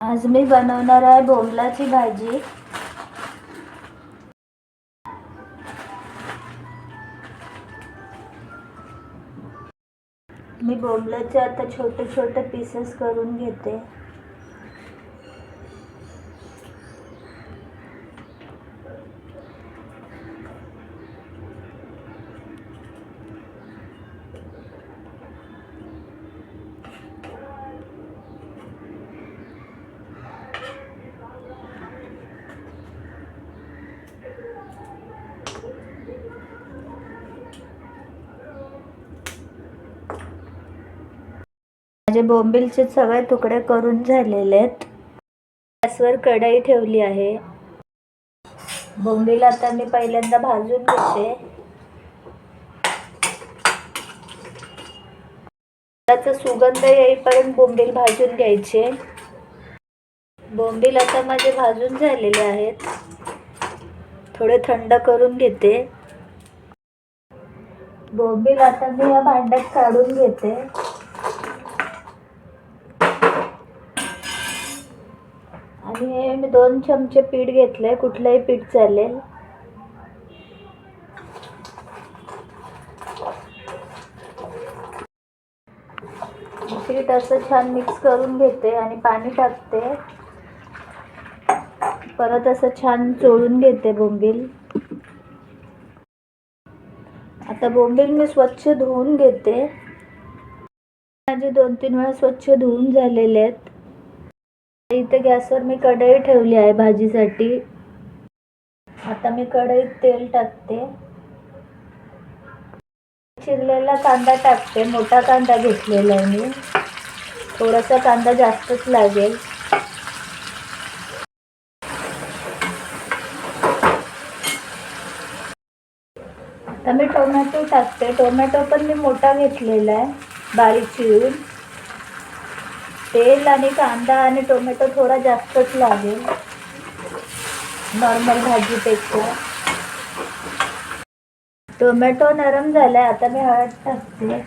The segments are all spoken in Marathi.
आज मी बनवणार आहे बोंबलाची भाजी. मी बोंबलाचे आता छोटे छोटे पीसेस करून घेते. माझे बोंबिलचे सगळे तुकडे करून झालेले आहेत गॅसवर कढई ठेवली आहे. बोंबील आता मी पहिल्यांदा भाजून घेते. त्याचा सुगंध येईपर्यंत बोंबील भाजून घ्यायचे. बोंबील आता माझे भाजून झालेले आहेत. थोडे थंड करून घेते. बोंबील आता मी या भांड्यात काढून घेते. आणि हे मी दोन चमचे पीठ घेतलंय कुठलंही पीठ चालेल. पीठ असं छान मिक्स करून घेते आणि पाणी टाकते. परत असं छान चोळून घेते बोंबील. आता बोंबील मी स्वच्छ धुवून घेते. माझे दोन तीन वेळा स्वच्छ धुवून झालेले आहेत. इथे गॅसवर मी कढई ठेवली आहे भाजीसाठी. आता मी कढईत तेल टाकते. चिरलेला कांदा टाकते मोठा कांदा घेतलेला आहे मी. थोडासा कांदा जास्तच लागेल. आता मी टोमॅटो टाकते. टोमॅटो पण मी मोठा घेतलेला आहे बारीक चिरून. तेल आणि कांदा आणि टोमॅटो थोडा जास्तच लागेल. नॉर्मल भाजीपेक्षा. टोमॅटो नरम झालाय आता मी हळद टाकते.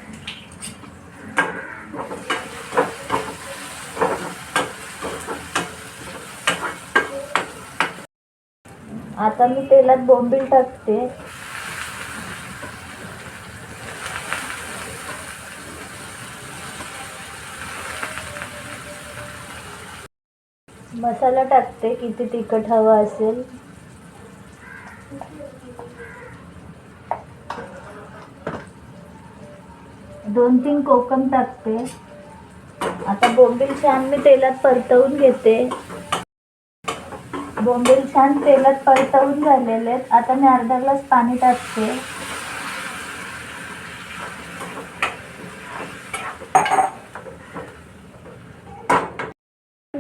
आता मी तेलात बोंबील टाकते. मसाला टाकते किती तिखट हवा असेल. दोन तीन कोकम टाकते. आता बोंबील छान मी तेलात परतवून घेते. बोंबील छान तेलात परतवून झालेले आहेत. आता मी अर्धा ग्लास पाणी टाकते.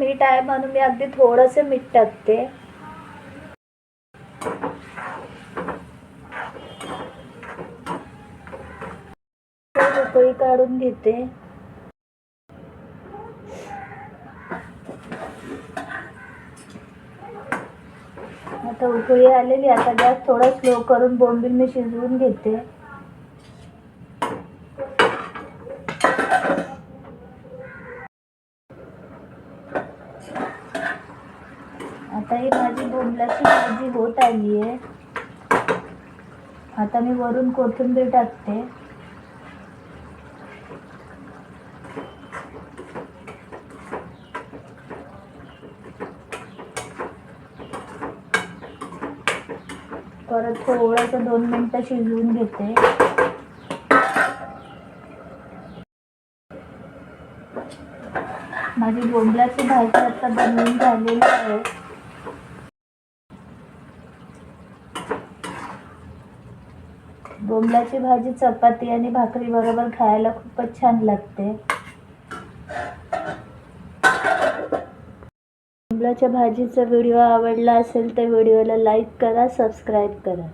स्वीट आहे म्हणून मी अगदी थोडंसं मीठ टाकते उकळी काढून घेते. आता उकळी आलेली आता गॅस थोडा स्लो करून बोंबील मी शिजवून घेते. आता ही माझी बोंबलाची भाजी होत आली आहे आता मी वरून कोथिंबीर टाकते. परत थोडंसं दोन मिनटं शिजवून घेते. माझी बोंबलाची भाजी आता बनवून झालेली आहे. बोंबलाची भाजी चपाती आणि भाकरी बरोबर खायला खूपच छान लागते. बोंबलाच्या भाजीचा व्हिडिओ आवडला असेल तर व्हिडिओला लाईक करा सबस्क्राईब करा.